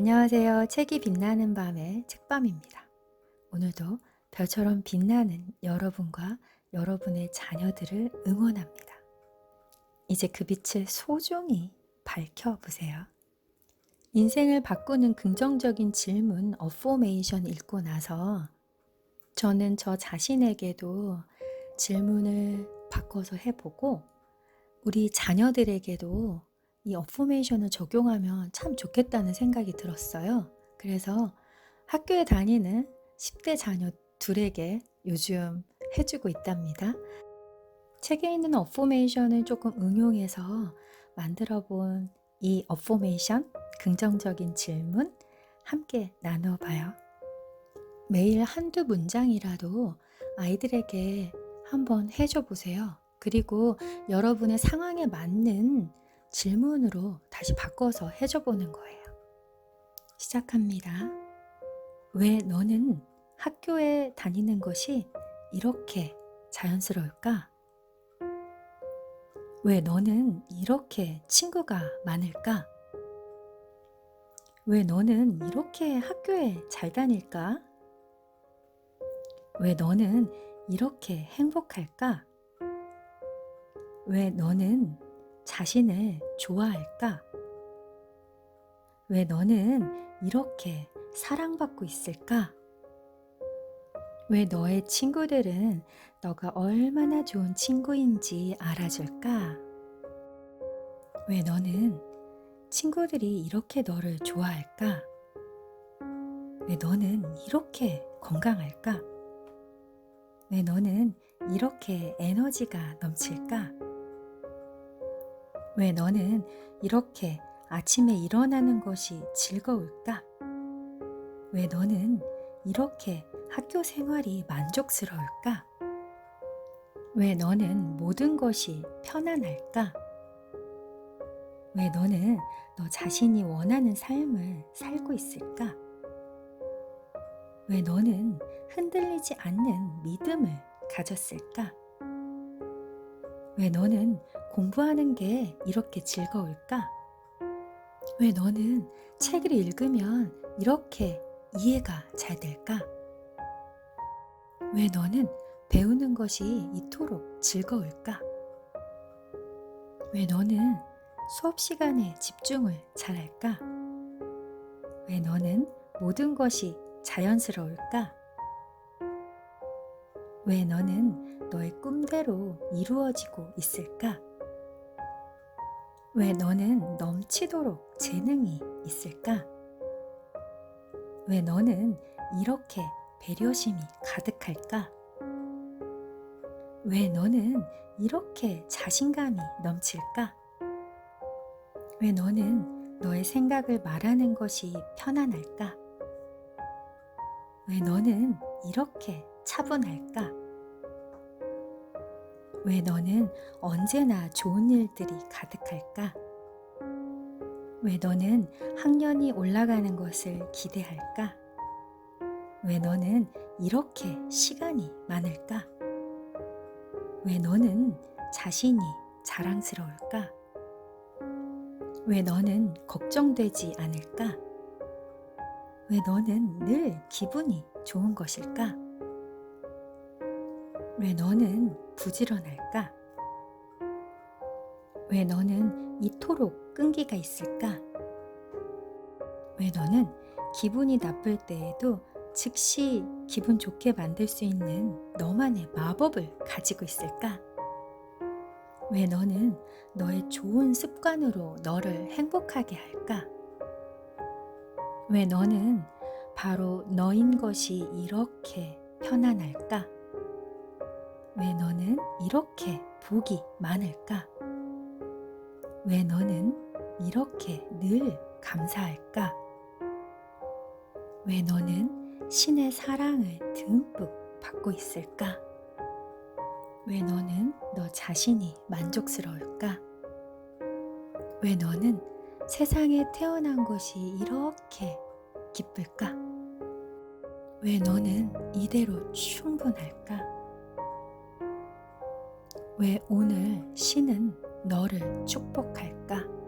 안녕하세요. 책이 빛나는 밤의 책밤입니다. 오늘도 별처럼 빛나는 여러분과 여러분의 자녀들을 응원합니다. 이제 그 빛을 소중히 밝혀보세요. 인생을 바꾸는 긍정적인 질문 어포메이션 읽고 나서 저는 저 자신에게도 질문을 바꿔서 해보고 우리 자녀들에게도 이 어포메이션을 적용하면 참 좋겠다는 생각이 들었어요. 그래서 학교에 다니는 10대 자녀 둘에게 요즘 해주고 있답니다. 책에 있는 어포메이션을 조금 응용해서 만들어 본 이 어포메이션, 긍정적인 질문 함께 나눠봐요. 매일 한두 문장이라도 아이들에게 한번 해줘 보세요. 그리고 여러분의 상황에 맞는 질문으로 다시 바꿔서 해줘 보는 거예요. 시작합니다. 왜 너는 학교에 다니는 것이 이렇게 자연스러울까? 왜 너는 이렇게 친구가 많을까? 왜 너는 이렇게 학교에 잘 다닐까? 왜 너는 이렇게 행복할까? 왜 너는 자신을 좋아할까? 왜 너는 이렇게 사랑받고 있을까? 왜 너의 친구들은 너가 얼마나 좋은 친구인지 알아줄까? 왜 너는 친구들이 이렇게 너를 좋아할까? 왜 너는 이렇게 건강할까? 왜 너는 이렇게 에너지가 넘칠까? 왜 너는 이렇게 아침에 일어나는 것이 즐거울까? 왜 너는 이렇게 학교 생활이 만족스러울까? 왜 너는 모든 것이 편안할까? 왜 너는 너 자신이 원하는 삶을 살고 있을까? 왜 너는 흔들리지 않는 믿음을 가졌을까? 왜 너는 공부하는 게 이렇게 즐거울까? 왜 너는 책을 읽으면 이렇게 이해가 잘 될까? 왜 너는 배우는 것이 이토록 즐거울까? 왜 너는 수업 시간에 집중을 잘할까? 왜 너는 모든 것이 자연스러울까? 왜 너는 너의 꿈대로 이루어지고 있을까? 왜 너는 넘치도록 재능이 있을까? 왜 너는 이렇게 배려심이 가득할까? 왜 너는 이렇게 자신감이 넘칠까? 왜 너는 너의 생각을 말하는 것이 편안할까? 왜 너는 이렇게 차분할까? 왜 너는 언제나 좋은 일들이 가득할까? 왜 너는 학년이 올라가는 것을 기대할까? 왜 너는 이렇게 시간이 많을까? 왜 너는 자신이 자랑스러울까? 왜 너는 걱정되지 않을까? 왜 너는 늘 기분이 좋은 것일까? 왜 너는 부지런할까? 왜 너는 이토록 끈기가 있을까? 왜 너는 기분이 나쁠 때에도 즉시 기분 좋게 만들 수 있는 너만의 마법을 가지고 있을까? 왜 너는 너의 좋은 습관으로 너를 행복하게 할까? 왜 너는 바로 너인 것이 이렇게 편안할까? 왜 너는 이렇게 복이 많을까? 왜 너는 이렇게 늘 감사할까? 왜 너는 신의 사랑을 듬뿍 받고 있을까? 왜 너는 너 자신이 만족스러울까? 왜 너는 세상에 태어난 것이 이렇게 기쁠까? 왜 너는 이대로 충분할까? 왜 오늘 신은 너를 축복할까?